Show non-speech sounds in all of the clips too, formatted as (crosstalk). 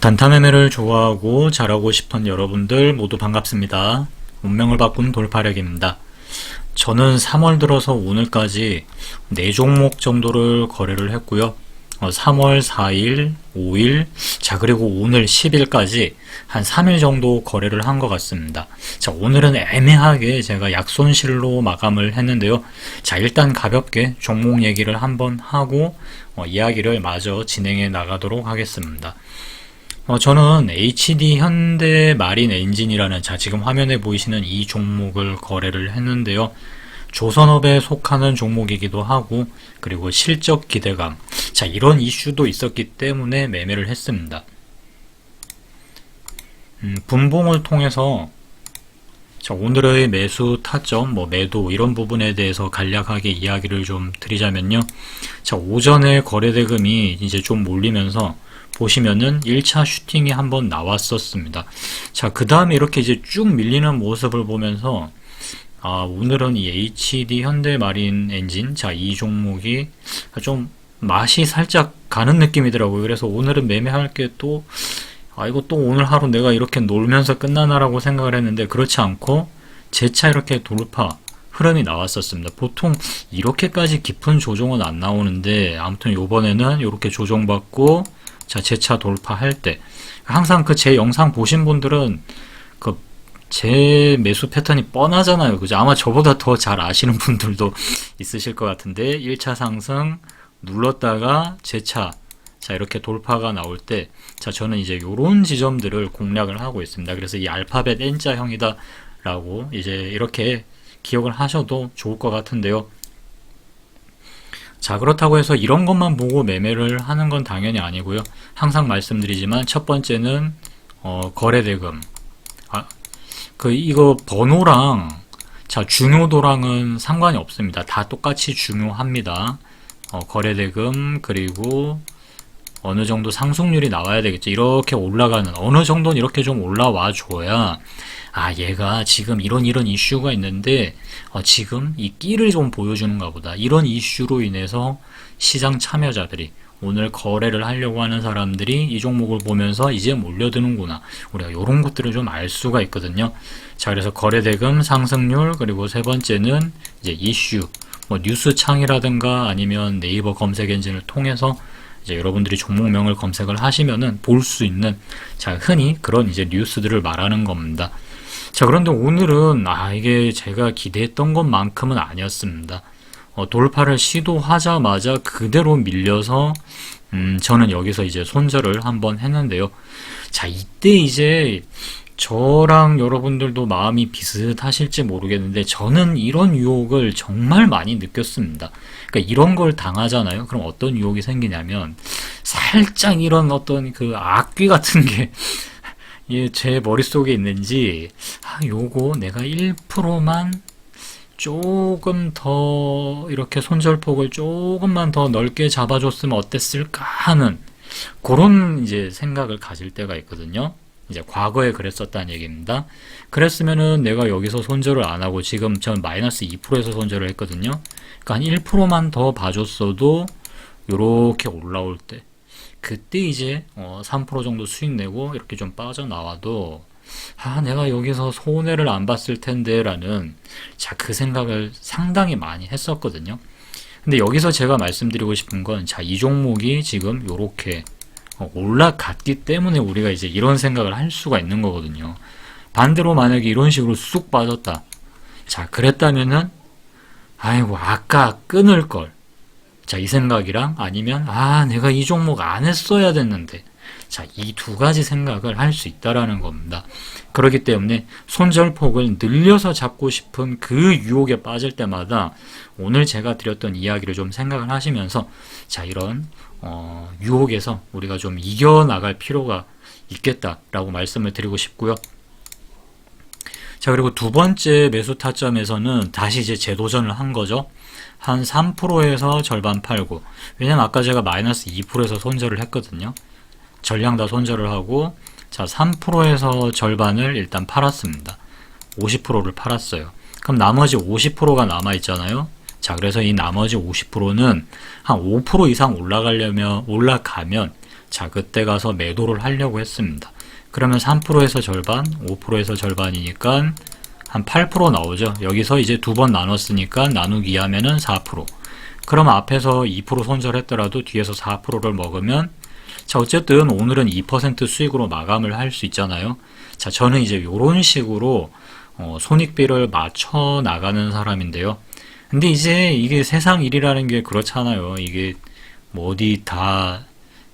단타 매매를 좋아하고 잘하고 싶은 여러분들 모두 반갑습니다. 운명을 바꾼 돌파력입니다. 저는 3월 들어서 오늘까지 4종목 정도를 거래를 했고요. 어, 3월 4일, 5일, 자, 그리고 오늘 10일까지 한 3일 정도 거래를 한 것 같습니다. 자, 오늘은 애매하게 제가 약손실로 마감을 했는데요. 자, 일단 가볍게 종목 얘기를 한번 하고, 어, 이야기를 마저 진행해 나가도록 하겠습니다. 어, 저는 HD 현대 마린 엔진이라는 자 지금 화면에 보이시는 이 종목을 거래를 했는데요. 조선업에 속하는 종목이기도 하고 그리고 실적 기대감 자 이런 이슈도 있었기 때문에 매매를 했습니다. 음, 분봉을 통해서 자, 오늘의 매수 타점, 뭐 매도 이런 부분에 대해서 간략하게 이야기를 좀 드리자면요. 자, 오전에 거래 대금이 이제 좀 몰리면서 보시면은 1차 슈팅이 한번 나왔었습니다. 자, 그 다음에 이렇게 이제 쭉 밀리는 모습을 보면서 아, 오늘은 이 HD 현대마린 엔진, 자, 이 종목이 좀 맛이 살짝 가는 느낌이더라고요. 그래서 오늘은 매매할 게 또, 아, 이거 또 오늘 하루 내가 이렇게 놀면서 끝나나라고 생각을 했는데, 그렇지 않고, 재차 이렇게 돌파, 흐름이 나왔었습니다. 보통 이렇게까지 깊은 조정은 안 나오는데, 아무튼 요번에는 이렇게 조정받고, 자, 재차 돌파할 때, 항상 그 제 영상 보신 분들은, 그, 제 매수 패턴이 뻔하잖아요. 그죠? 아마 저보다 더 잘 아시는 분들도 (laughs) 있으실 것 같은데, 1차 상승 눌렀다가 재차, 자, 이렇게 돌파가 나올 때, 자, 저는 이제 요런 지점들을 공략을 하고 있습니다. 그래서 이 알파벳 N자형이다 라고 이제 이렇게 기억을 하셔도 좋을 것 같은데요. 자, 그렇다고 해서 이런 것만 보고 매매를 하는 건 당연히 아니고요. 항상 말씀드리지만 첫 번째는 어, 거래대금. 아, 그 이거 번호랑 자, 중요도랑은 상관이 없습니다. 다 똑같이 중요합니다. 어, 거래대금 그리고 어느 정도 상승률이 나와야 되겠죠. 이렇게 올라가는 어느 정도는 이렇게 좀 올라와 줘야 아 얘가 지금 이런 이런 이슈가 있는데 어, 지금 이 끼를 좀 보여주는가 보다. 이런 이슈로 인해서 시장 참여자들이 오늘 거래를 하려고 하는 사람들이 이 종목을 보면서 이제 몰려드는구나. 우리가 이런 것들을 좀 알 수가 있거든요. 자, 그래서 거래 대금 상승률 그리고 세 번째는 이제 이슈, 뭐 뉴스 창이라든가 아니면 네이버 검색 엔진을 통해서 이제 여러분들이 종목명을 검색을 하시면은 볼 수 있는 자 흔히 그런 이제 뉴스들을 말하는 겁니다. 자 그런데 오늘은 아 이게 제가 기대했던 것만큼은 아니었습니다. 어, 돌파를 시도하자마자 그대로 밀려서 음, 저는 여기서 이제 손절을 한번 했는데요. 자 이때 이제 저랑 여러분들도 마음이 비슷하실지 모르겠는데 저는 이런 유혹을 정말 많이 느꼈습니다. 그러니까 이런 걸 당하잖아요. 그럼 어떤 유혹이 생기냐면 살짝 이런 어떤 그 악귀 같은 게 (laughs) 제 머릿속에 있는지 아, 요거 내가 1%만 조금 더 이렇게 손절폭을 조금만 더 넓게 잡아줬으면 어땠을까 하는 그런 이제 생각을 가질 때가 있거든요. 이제 과거에 그랬었다는 얘기입니다. 그랬으면은 내가 여기서 손절을 안 하고 지금 전 마이너스 2%에서 손절을 했거든요. 그러니까 한 1%만 더 봐줬어도 요렇게 올라올 때 그때 이제 어 3% 정도 수익 내고 이렇게 좀 빠져나와도 아 내가 여기서 손해를 안 봤을 텐데 라는 자 그 생각을 상당히 많이 했었거든요. 근데 여기서 제가 말씀드리고 싶은 건 자 이 종목이 지금 요렇게 어, 올라갔기 때문에 우리가 이제 이런 생각을 할 수가 있는 거거든요. 반대로 만약에 이런 식으로 쑥 빠졌다. 자, 그랬다면은, 아이고, 아까 끊을 걸. 자, 이 생각이랑 아니면, 아, 내가 이 종목 안 했어야 됐는데. 자, 이 두 가지 생각을 할 수 있다라는 겁니다. 그렇기 때문에 손절폭을 늘려서 잡고 싶은 그 유혹에 빠질 때마다 오늘 제가 드렸던 이야기를 좀 생각을 하시면서 자, 이런 어, 유혹에서 우리가 좀 이겨나갈 필요가 있겠다라고 말씀을 드리고 싶고요. 자, 그리고 두 번째 매수 타점에서는 다시 이제 재도전을 한 거죠. 한 3%에서 절반 팔고. 왜냐면 아까 제가 마이너스 2%에서 손절을 했거든요. 전량 다 손절을 하고, 자, 3%에서 절반을 일단 팔았습니다. 50%를 팔았어요. 그럼 나머지 50%가 남아 있잖아요. 자, 그래서 이 나머지 50%는 한 5% 이상 올라가려면, 올라가면 자, 그때 가서 매도를 하려고 했습니다. 그러면 3%에서 절반, 5%에서 절반이니까 한 8% 나오죠. 여기서 이제 두 번 나눴으니까 나누기 하면은 4%. 그럼 앞에서 2% 손절했더라도 뒤에서 4%를 먹으면 자, 어쨌든 오늘은 2% 수익으로 마감을 할 수 있잖아요. 자, 저는 이제 이런 식으로 어, 손익비를 맞춰 나가는 사람인데요. 근데 이제 이게 세상 일이라는 게 그렇잖아요. 이게 뭐 어디 다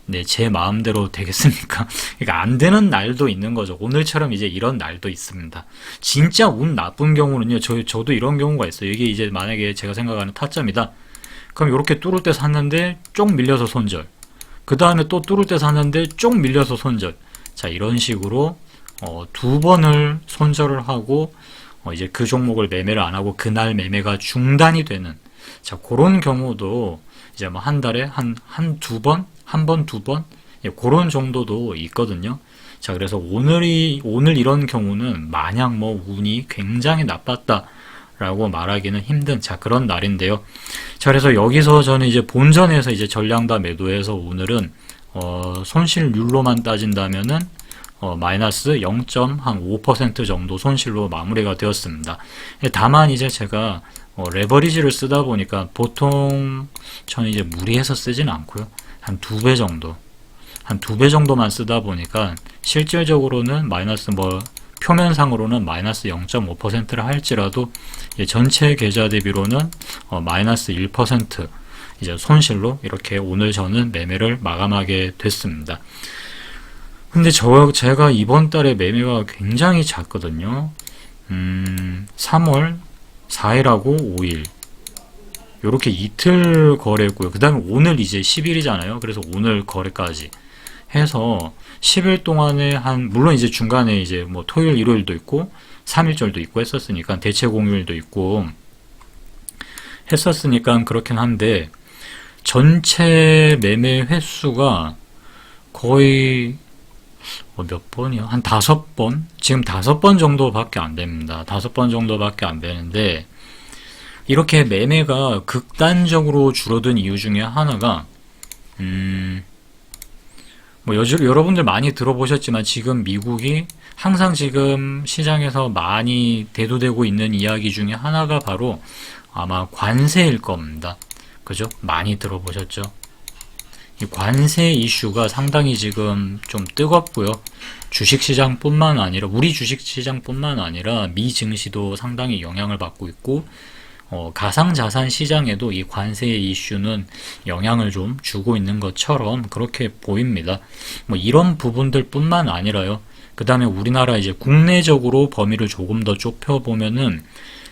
네, 제 마음대로 되겠습니까? (laughs) 그러니까 안 되는 날도 있는 거죠. 오늘처럼 이제 이런 날도 있습니다. 진짜 운 나쁜 경우는요. 저, 저도 이런 경우가 있어요. 이게 이제 만약에 제가 생각하는 타점이다. 그럼 이렇게 뚫을 때 샀는데 쪽 밀려서 손절. 그 다음에 또 뚫을 때 샀는데 쪽 밀려서 손절. 자, 이런 식으로 어, 두 번을 손절을 하고 어, 이제 그 종목을 매매를 안 하고 그날 매매가 중단이 되는 자, 그런 경우도 이제 뭐 한 달에 한, 한 두 번? 한 번, 두 번? 예, 그런 정도도 있거든요. 자, 그래서 오늘이, 오늘 이런 경우는 마냥 뭐 운이 굉장히 나빴다. 라고 말하기는 힘든, 자, 그런 날인데요. 자, 그래서 여기서 저는 이제 본전에서 이제 전량다 매도해서 오늘은, 어, 손실률로만 따진다면은, 어, 마이너스 0.5% 정도 손실로 마무리가 되었습니다. 예, 다만 이제 제가 어, 레버리지를 쓰다 보니까 보통 저는 이제 무리해서 쓰진 않고요. 한 두 배 정도. 한 두 배 정도만 쓰다 보니까 실질적으로는 마이너스 뭐 표면상으로는 마이너스 0.5%를 할지라도 전체 계좌 대비로는 어, 마이너스 1% 이제 손실로 이렇게 오늘 저는 매매를 마감하게 됐습니다. 근데 저 제가 이번 달에 매매가 굉장히 작거든요. 음, 3월 4일하고 5일 요렇게 이틀 거래했고요. 그 다음에 오늘 이제 10일이잖아요. 그래서 오늘 거래까지 해서 10일 동안에 한 물론 이제 중간에 이제 뭐 토요일, 일요일도 있고 3일절도 있고 했었으니까 대체 공휴일도 있고 했었으니까 그렇긴 한데 전체 매매 횟수가 거의 어, 몇 번이요? 한 다섯 번? 지금 다섯 번 정도밖에 안 됩니다. 다섯 번 정도밖에 안 되는데, 이렇게 매매가 극단적으로 줄어든 이유 중에 하나가, 음, 뭐, 여, 여러분들 많이 들어보셨지만 지금 미국이 항상 지금 시장에서 많이 대두되고 있는 이야기 중에 하나가 바로 아마 관세일 겁니다. 그죠? 많이 들어보셨죠? 이 관세 이슈가 상당히 지금 좀 뜨겁고요. 주식시장뿐만 아니라 우리 주식시장뿐만 아니라 미 증시도 상당히 영향을 받고 있고 어, 가상자산 시장에도 이 관세 이슈는 영향을 좀 주고 있는 것처럼 그렇게 보입니다. 뭐 이런 부분들뿐만 아니라요. 그 다음에 우리나라 이제 국내적으로 범위를 조금 더 좁혀 보면은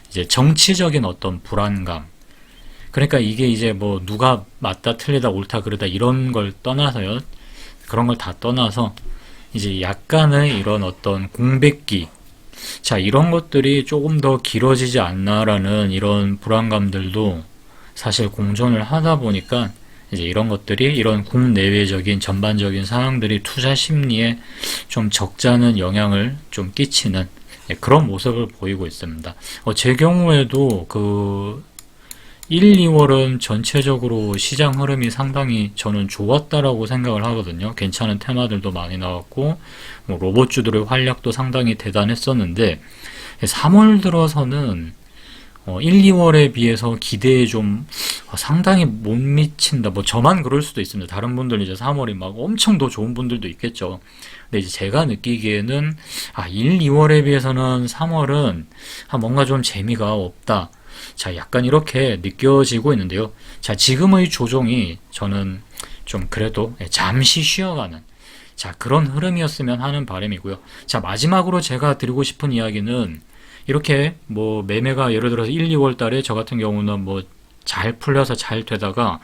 이제 정치적인 어떤 불안감 그러니까 이게 이제 뭐 누가 맞다 틀리다 옳다 그르다 이런 걸 떠나서요. 그런 걸 다 떠나서 이제 약간의 이런 어떤 공백기 자 이런 것들이 조금 더 길어지지 않나라는 이런 불안감들도 사실 공존을 하다 보니까 이제 이런 것들이 이런 국내외적인 전반적인 상황들이 투자 심리에 좀 적잖은 영향을 좀 끼치는 예, 그런 모습을 보이고 있습니다. 어, 제 경우에도 그 1, 2월은 전체적으로 시장 흐름이 상당히 저는 좋았다라고 생각을 하거든요. 괜찮은 테마들도 많이 나왔고, 뭐 로봇주들의 활약도 상당히 대단했었는데, 3월 들어서는 어, 1, 2월에 비해서 기대에 좀 어, 상당히 못 미친다. 뭐 저만 그럴 수도 있습니다. 다른 분들 이제 3월이 막 엄청 더 좋은 분들도 있겠죠. 근데 이제 제가 느끼기에는 아, 1, 2월에 비해서는 3월은 아, 뭔가 좀 재미가 없다. 자, 약간 이렇게 느껴지고 있는데요. 자, 지금의 조종이 저는 좀 그래도 잠시 쉬어가는 자, 그런 흐름이었으면 하는 바람이고요. 자, 마지막으로 제가 드리고 싶은 이야기는 이렇게 뭐 매매가 예를 들어서 1, 2월 달에 저 같은 경우는 뭐 잘 풀려서 잘 되다가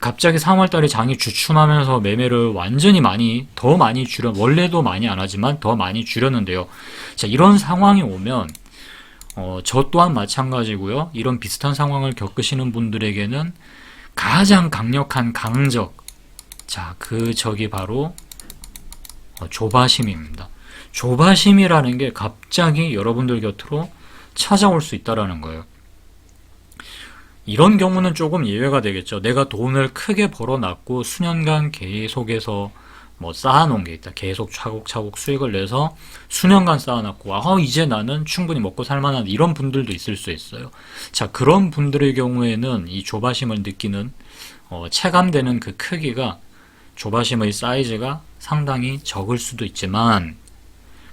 갑자기 3월 달에 장이 주춤하면서 매매를 완전히 많이 더 많이 줄여 원래도 많이 안 하지만 더 많이 줄였는데요. 자, 이런 상황이 오면 어, 저 또한 마찬가지고요. 이런 비슷한 상황을 겪으시는 분들에게는 가장 강력한 강적. 자, 그 적이 바로 어, 조바심입니다. 조바심이라는 게 갑자기 여러분들 곁으로 찾아올 수 있다라는 거예요. 이런 경우는 조금 예외가 되겠죠. 내가 돈을 크게 벌어놨고 수년간 계속해서 뭐 쌓아놓은 게 있다. 계속 차곡차곡 수익을 내서 수년간 쌓아놨고, 아, 이제 나는 충분히 먹고 살만한 이런 분들도 있을 수 있어요. 자, 그런 분들의 경우에는 이 조바심을 느끼는, 어, 체감되는 그 크기가 조바심의 사이즈가 상당히 적을 수도 있지만,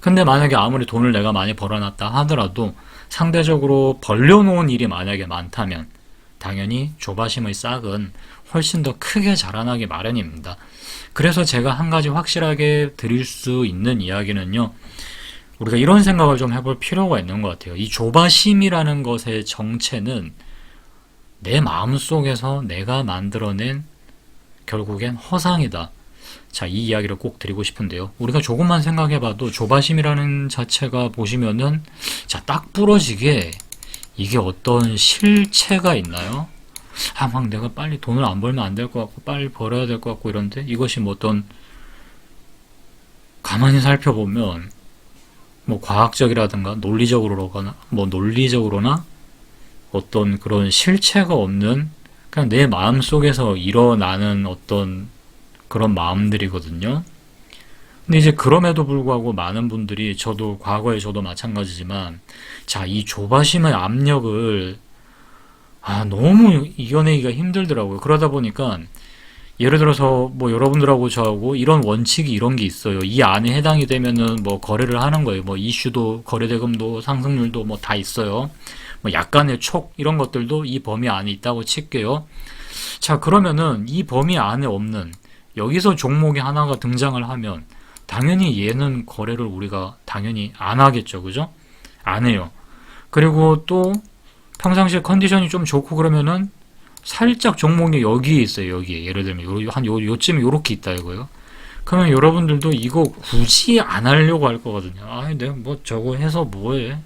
근데 만약에 아무리 돈을 내가 많이 벌어놨다 하더라도 상대적으로 벌려놓은 일이 만약에 많다면 당연히 조바심의 싹은 훨씬 더 크게 자라나기 마련입니다. 그래서 제가 한 가지 확실하게 드릴 수 있는 이야기는요. 우리가 이런 생각을 좀 해볼 필요가 있는 것 같아요. 이 조바심이라는 것의 정체는 내 마음 속에서 내가 만들어낸 결국엔 허상이다. 자, 이 이야기를 꼭 드리고 싶은데요. 우리가 조금만 생각해봐도 조바심이라는 자체가 보시면은, 자, 딱 부러지게 이게 어떤 실체가 있나요? 아, 막 내가 빨리 돈을 안 벌면 안 될 것 같고, 빨리 벌어야 될 것 같고, 이런데 이것이 뭐 어떤, 가만히 살펴보면, 뭐 과학적이라든가 논리적으로나, 뭐 논리적으로나 어떤 그런 실체가 없는, 그냥 내 마음 속에서 일어나는 어떤 그런 마음들이거든요. 근데 이제 그럼에도 불구하고 많은 분들이 저도 과거에 저도 마찬가지지만 자, 이 조바심의 압력을 아, 너무 이겨내기가 힘들더라고요. 그러다 보니까 예를 들어서 뭐 여러분들하고 저하고 이런 원칙이 이런 게 있어요. 이 안에 해당이 되면은 뭐 거래를 하는 거예요. 뭐 이슈도 거래대금도 상승률도 뭐 다 있어요. 뭐 약간의 촉 이런 것들도 이 범위 안에 있다고 칠게요. 자, 그러면은 이 범위 안에 없는 여기서 종목이 하나가 등장을 하면 당연히 얘는 거래를 우리가 당연히 안 하겠죠. 그죠? 안 해요. 그리고 또 평상시에 컨디션이 좀 좋고 그러면은 살짝 종목이 여기에 있어요. 여기에. 예를 들면 요, 한 요, 요쯤에 요렇게 있다 이거요. 그러면 여러분들도 이거 굳이 안 하려고 할 거거든요. 아, 내가 뭐 저거 해서 뭐해?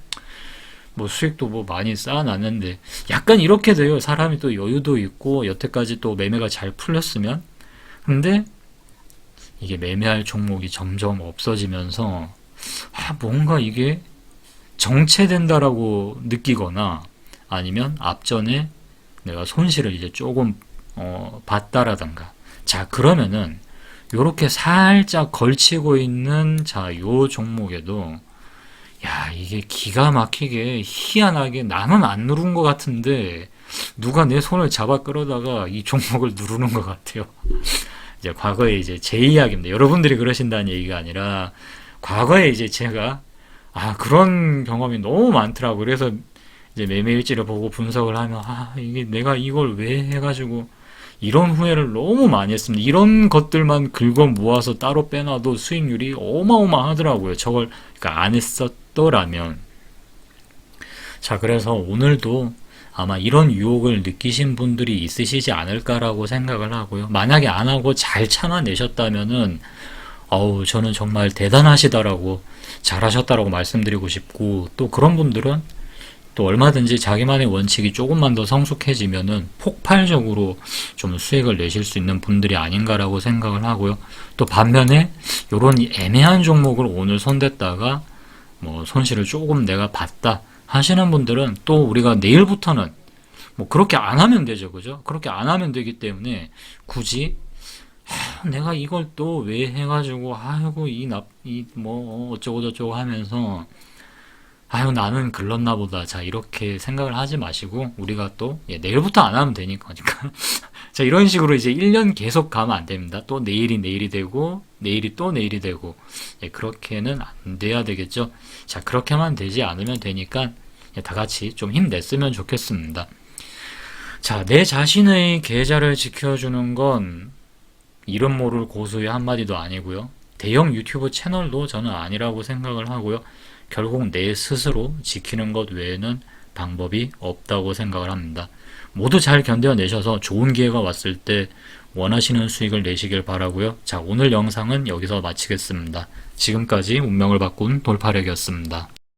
뭐 수익도 뭐 많이 쌓아놨는데 약간 이렇게 돼요. 사람이 또 여유도 있고 여태까지 또 매매가 잘 풀렸으면 근데 이게 매매할 종목이 점점 없어지면서 아, 뭔가 이게 정체된다라고 느끼거나 아니면 앞전에 내가 손실을 이제 조금 어, 봤다라던가 자 그러면은 요렇게 살짝 걸치고 있는 자 요 종목에도 야 이게 기가 막히게 희한하게 나는 안 누른 것 같은데 누가 내 손을 잡아 끌어다가 이 종목을 누르는 것 같아요. (laughs) 이제 과거에 이제 제 이야기입니다. 여러분들이 그러신다는 얘기가 아니라 과거에 이제 제가 아 그런 경험이 너무 많더라고. 그래서 이제 매매 일지를 보고 분석을 하면 아 이게 내가 이걸 왜 해가지고 이런 후회를 너무 많이 했습니다. 이런 것들만 긁어 모아서 따로 빼놔도 수익률이 어마어마하더라고요. 저걸 그러니까 안 했었더라면 자 그래서 오늘도 아마 이런 유혹을 느끼신 분들이 있으시지 않을까라고 생각을 하고요. 만약에 안 하고 잘 참아내셨다면은 어우 저는 정말 대단하시다라고 잘하셨다라고 말씀드리고 싶고 또 그런 분들은 또 얼마든지 자기만의 원칙이 조금만 더 성숙해지면은 폭발적으로 좀 수익을 내실 수 있는 분들이 아닌가라고 생각을 하고요. 또 반면에 이런 애매한 종목을 오늘 손댔다가 뭐 손실을 조금 내가 봤다 하시는 분들은 또 우리가 내일부터는 뭐 그렇게 안 하면 되죠, 그죠? 그렇게 안 하면 되기 때문에 굳이 하, 내가 이걸 또 왜 해가지고 아이고 이 납 이 뭐 어쩌고 저쩌고 하면서 아유 나는 글렀나 보다. 자 이렇게 생각을 하지 마시고 우리가 또 예, 내일부터 안 하면 되니까 (laughs) 자 이런 식으로 이제 1년 계속 가면 안 됩니다. 또 내일이 내일이 되고 내일이 또 내일이 되고. 예, 그렇게는 안 돼야 되겠죠. 자 그렇게만 되지 않으면 되니까 예, 다 같이 좀 힘냈으면 좋겠습니다. 자 내 자신의 계좌를 지켜주는 건 이름 모를 고수의 한마디도 아니고요. 대형 유튜브 채널도 저는 아니라고 생각을 하고요 결국 내 스스로 지키는 것 외에는 방법이 없다고 생각을 합니다. 모두 잘 견뎌내셔서 좋은 기회가 왔을 때 원하시는 수익을 내시길 바라고요. 자, 오늘 영상은 여기서 마치겠습니다. 지금까지 운명을 바꾼 돌파력이었습니다.